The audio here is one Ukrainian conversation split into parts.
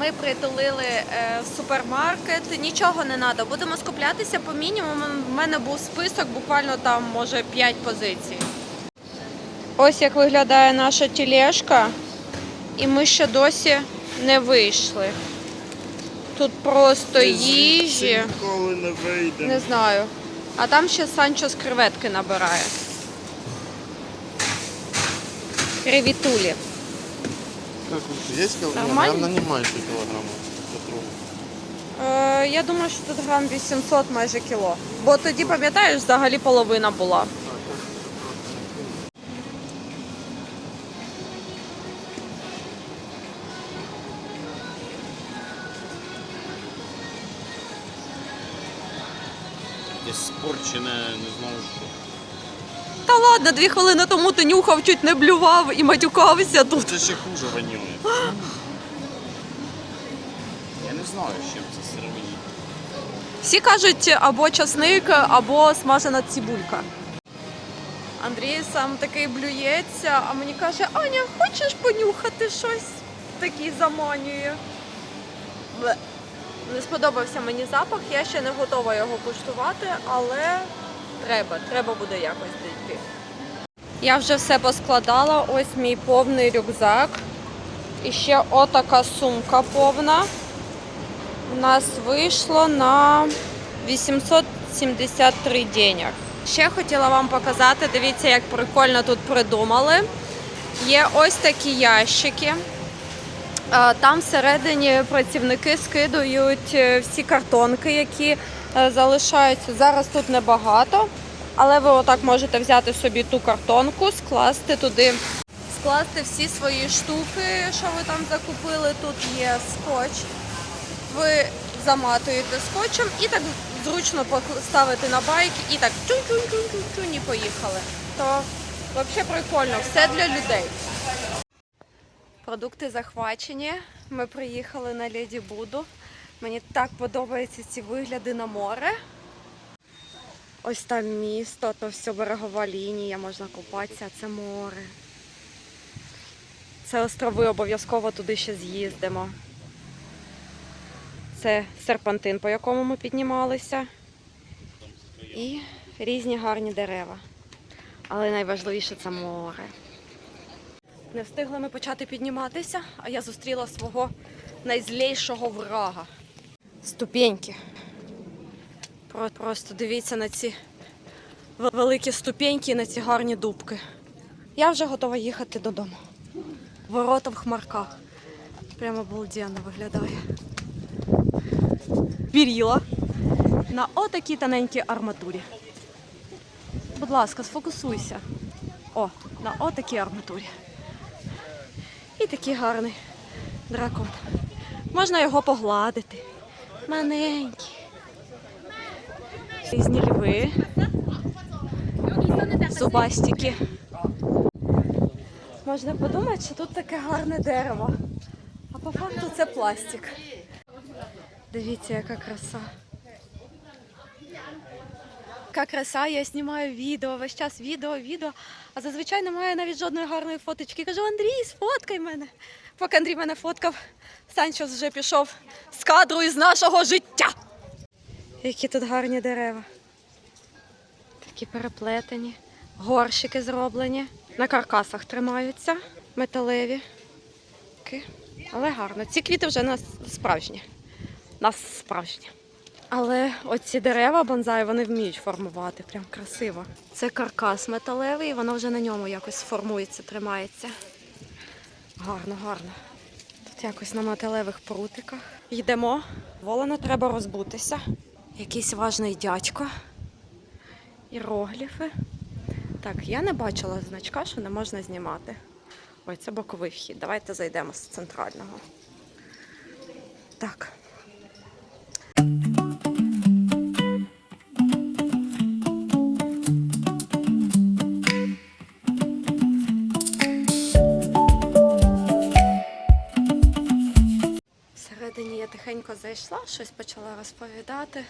Ми притулили е, в супермаркет, нічого не треба. Будемо скуплятися по мінімуму. У мене був список, буквально там може 5 позицій. Ось як виглядає наша тележка, і ми ще досі не вийшли. Тут просто їжі. Ніколи не знаю. А там ще Санчо з креветки набирає. Привітулі. Как вот, есть килограмм? Нормально? Наверное, не меньше килограмма. Е, я думаю, що тут грам 800 майже кіло. Бо тоді, пам'ятаєш, взагалі половина була. Якесь спорчене, не знаю що. Та ладно, дві хвилини тому ти нюхав, чуть не блював і матюкався тут. Це ще хуже ванює. Я не знаю, з чим це сировині. Всі кажуть або часник, або смажена цибулька. Андрій сам такий блюється, а мені каже, Аня, хочеш понюхати щось? Такий заманює. Бле. Не сподобався мені запах, я ще не готова його куштувати, але треба, треба буде якось дійти. Я вже все поскладала, ось мій повний рюкзак. І ще отака сумка повна у нас вийшло на 873 денег. Ще хотіла вам показати, дивіться, як прикольно тут придумали. Є ось такі ящики. Е, Там всередині працівники скидують е, всі картонки, які залишаються. Зараз тут небагато, але ви отак можете взяти собі ту картонку, скласти туди, скласти всі свої штуки, що ви там закупили. Тут є скотч ви заматуєте скотчем і так зручно поставити на байк і так чун-чун-чун-чун і поїхали. То взагалі прикольно, все для людей. Продукти захвачені. Ми приїхали на Леді Буду. Мені так подобаються ці вигляди на море. Ось там місто, то все берегова лінія, можна купатися, це море. Це острови, обов'язково туди ще з'їздимо. Це серпантин, по якому ми піднімалися. І різні гарні дерева. Але найважливіше це море. Не встигли ми почати підніматися, а я зустріла свого найзлейшого врага. Ступеньки. Просто дивіться на ці великі ступеньки і на ці гарні дубки. Я вже готова їхати додому. Ворота в хмарках. Прямо обалденно виглядає віріла на отакій тоненькій арматурі. Будь ласка, сфокусуйся. О, на отакій арматурі. І такий гарний дракон. Можна його погладити. Маленький. Різні льви. Зубастики. Можна подумати, що тут таке гарне дерево. А по факту це пластик. Дивіться, яка краса. Яка краса, я знімаю відео, весь час відео, відео, а зазвичай немає навіть жодної гарної фоточки. Кажу, Андрій, сфоткай мене. Поки Андрій мене фоткав, Санчос вже пішов з кадру із нашого життя. Які тут гарні дерева. Такі переплетені, горщики зроблені, на каркасах тримаються, металеві. Але гарно. Ці квіти вже нас справжні нас справжні. Але оці дерева бонзай вони вміють формувати, прям красиво. Це каркас металевий, воно вже на ньому якось формується, тримається. Гарно, гарно. Тут якось на металевих прутиках. Йдемо. Волено треба розбутися. Якийсь важний дядько. Іерогліфи. Так, я не бачила значка, що не можна знімати. Ой, це боковий вхід. Давайте зайдемо з центрального. Так. Зайшла, щось почала розповідати,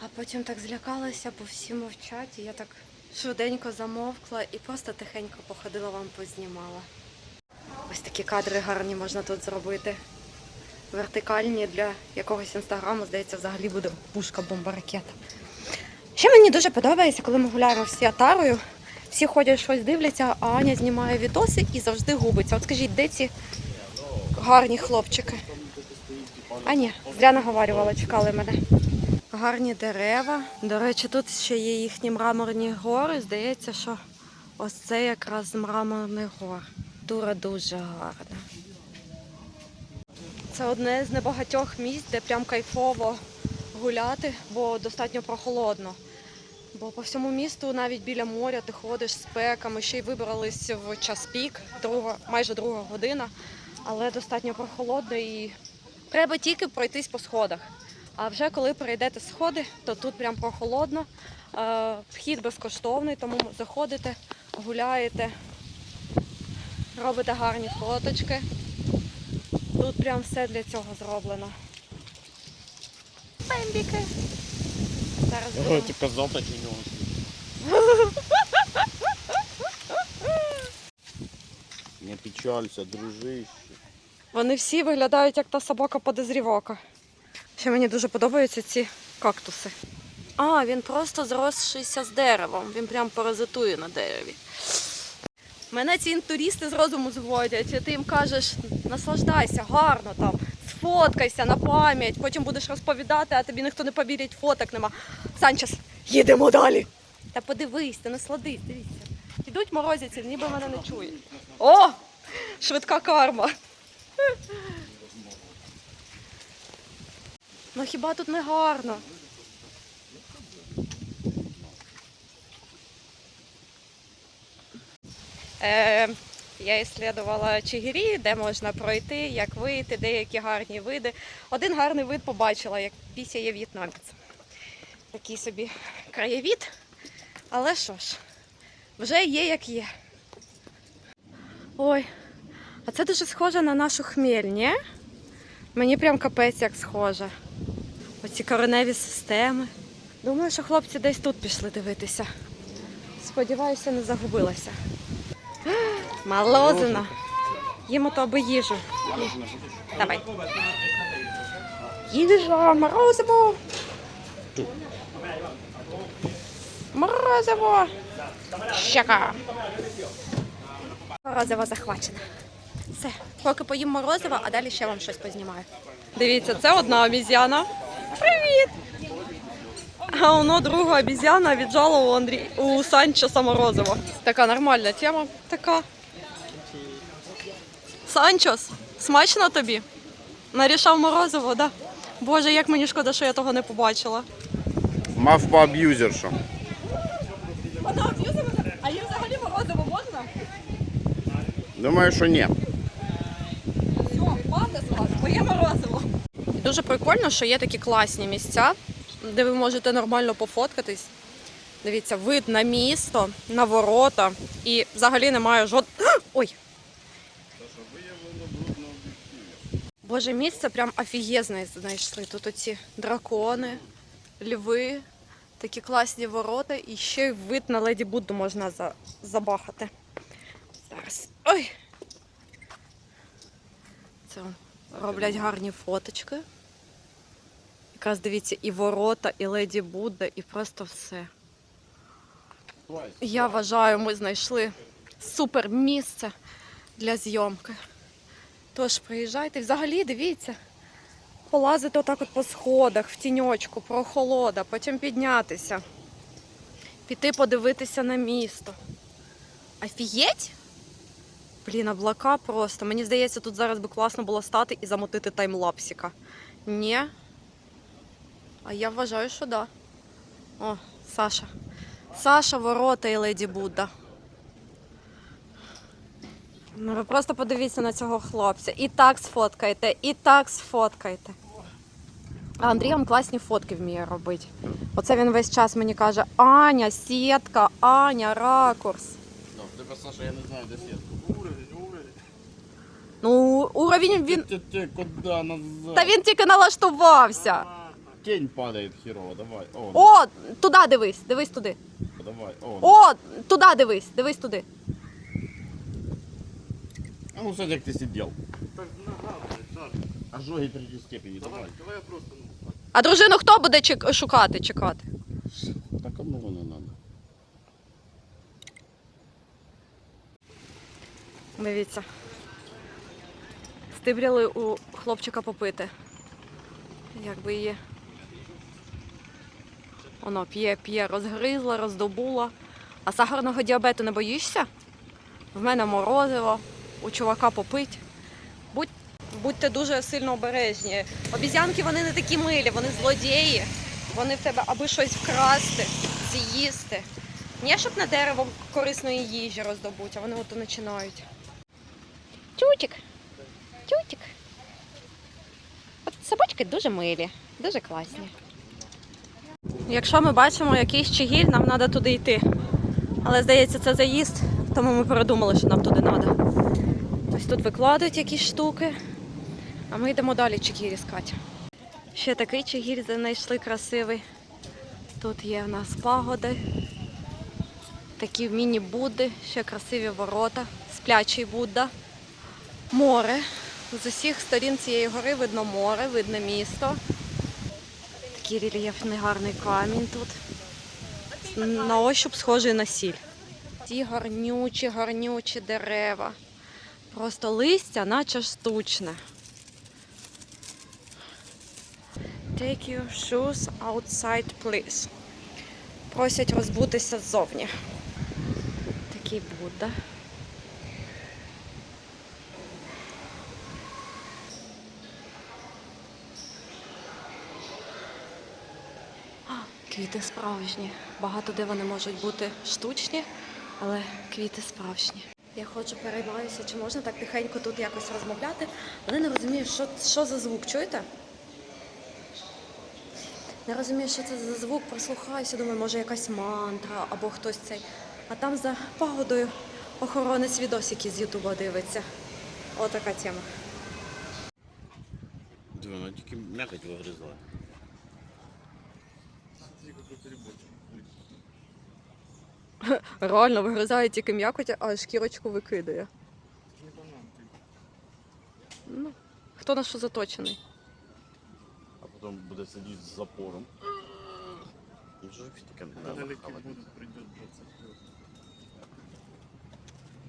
а потім так злякалася, бо всі мовчать, і я так швиденько замовкла і просто тихенько походила вам познімала. Ось такі кадри гарні можна тут зробити. вертикальні для якогось інстаграму, здається, взагалі буде пушка бомба ракета. Ще мені дуже подобається, коли ми гуляємо всі атарою. Всі ходять щось дивляться, а Аня знімає відоси і завжди губиться. От скажіть, де ці гарні хлопчики? А ні, зря наговорювала, чекали мене. Гарні дерева. До речі, тут ще є їхні мраморні гори. Здається, що ось це якраз з мраморних гор. Тура дуже гарна. Це одне з небагатьох місць, де прям кайфово гуляти, бо достатньо прохолодно. Бо по всьому місту, навіть біля моря, ти ходиш спека. Ми ще й вибрались в час пік, друга, майже друга година, але достатньо прохолодно і треба тільки пройтись по сходах. А вже коли перейдете сходи, то тут прям прохолодно. Е, Вхід безкоштовний, тому заходите, гуляєте, робите гарні фоточки. Тут прям все для цього зроблено. Бембіки. Зараз будемо- Ти казав, так і нього. Не печалься, дружище. Вони всі виглядають як та собака подозрівока. Ще мені дуже подобаються ці кактуси. А, він просто зросшийся з деревом. Він прям паразитує на дереві. Мене ці туристи з розуму зводять, ти їм кажеш, наслаждайся, гарно там, сфоткайся на пам'ять, потім будеш розповідати, а тобі ніхто не повірить, фоток нема. Санчес, їдемо далі. Та подивись, ти насладись, дивіться. Ідуть морозяці, ніби мене не чують. О! Швидка карма. Ну хіба тут не гарно? Е, я іслідувала Чигирі, де можна пройти, як вийти, деякі гарні види. Один гарний вид побачила, як пісяє в'єтнамець. Такий собі краєвід. Але що ж, вже є як є. Ой, а це дуже схоже на нашу хмель, ні? Мені прям капець як схоже. Оці кореневі системи. Думаю, що хлопці десь тут пішли дивитися. Сподіваюся, не загубилася. Молозина. Їмо то аби їжу. Давай. Їжа, морозиво. Морозиво. Щека. Морозиво захвачено. Поки поїм морозиво, а далі ще вам щось познімаю. Дивіться, це одна обіз'яна. Привіт! А воно друга обіз'яна віджала у Андрій у Санчоса морозиво. Така нормальна тема. Така. Санчос, смачно тобі? Нарішав морозиво, да? Боже, як мені шкода, що я того не побачила. Мавпа аб'юзерша. Вона аб'юзила? А їм взагалі морозиво можна? Думаю, що ні. Все, мати з вас, моє морозиво. Дуже прикольно, що є такі класні місця, де ви можете нормально пофоткатись. Дивіться, вид на місто, на ворота і взагалі немає жод. Ой! Боже, місце прям офігезне знайшли. Тут оці дракони, льви, такі класні ворота і ще й вид на леді Будду можна за... забахати. Зараз. Ой! Це роблять гарні фоточки. Якраз дивіться, і ворота, і леді Будда, і просто все. Я вважаю, ми знайшли супер місце для зйомки. Тож приїжджайте. Взагалі, дивіться, полазити отак от по сходах, в тіньочку, прохолода, потім піднятися, піти подивитися на місто. Офігеть? Блін, облака просто. Мені здається, тут зараз би класно було стати і замотити таймлапсіка. Ні. А я вважаю, що да. О, Саша. Саша, ворота і леді Будда. Ну, ви просто подивіться на цього хлопця. І так сфоткайте, і так сфоткайте. А Андрій вам класні фотки вміє робити. Оце він весь час мені каже: Аня, сітка, Аня, ракурс. Тебе, Саша, я не знаю, де сітка. Ну, уровень він. Ти, ти, куди назад? Та він тільки налаштувався. Тінь падає хірово, давай. О, О, туди дивись, дивись туди. давай. О. О, туди дивись, дивись туди. А ну, кстати, як ти сидів. Ожоги третьей степени, давай. Давай я просто, ну, А дружину хто буде чек- шукати, чекати? Так кому воно надо? Дивіться. Стибряли у хлопчика попити. Якби її. Воно п'є, п'є, розгризла, роздобула. А сахарного діабету не боїшся? В мене морозиво, у чувака попить. Будь, будьте дуже сильно обережні. Обізянки вони не такі милі, вони злодії. Вони в тебе аби щось вкрасти, з'їсти. Ні, щоб на дерево корисної їжі роздобуть, а вони от починають. Тютик. Тютик. От собачки дуже милі, дуже класні. Якщо ми бачимо якийсь чигіль, нам треба туди йти. Але здається, це заїзд, тому ми передумали, що нам туди треба. Ось тут викладають якісь штуки, а ми йдемо далі чигіль іскати. Ще такий чигіль знайшли красивий. Тут є в нас пагоди, такі міні-будди, ще красиві ворота, сплячий Будда. Море. З усіх сторін цієї гори видно море, видно місто. Такий рельєфний гарний камінь тут. На ощуп схожий на сіль. Ті гарнючі, гарнючі дерева. Просто листя, наче штучне. Take your shoes outside, please. Просять розбутися ззовні. Такий Будда. А, Квіти справжні. Багато де вони можуть бути штучні, але квіти справжні. Я ходжу, переймаюся, чи можна так тихенько тут якось розмовляти, але не розумію, що, що за звук. Чуєте? Не розумію, що це за звук, прислухаюся, думаю, може якась мантра або хтось цей. А там за пагодою охоронець відосики з Ютуба дивиться. Отака тема. Вона тільки м'якоть вигризла. Реально вигризає тільки м'якоть, а шкірочку викидає. Не банан. Ну, хто на що заточений? А потім буде сидіти з запором. Ну що ж таке не треба Недалекий хавати? будет, придет 20 лет.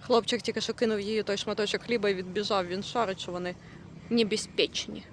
Хлопчик тільки що кинув їй той шматочок хліба і відбіжав. Він шарить, що вони небезпечні.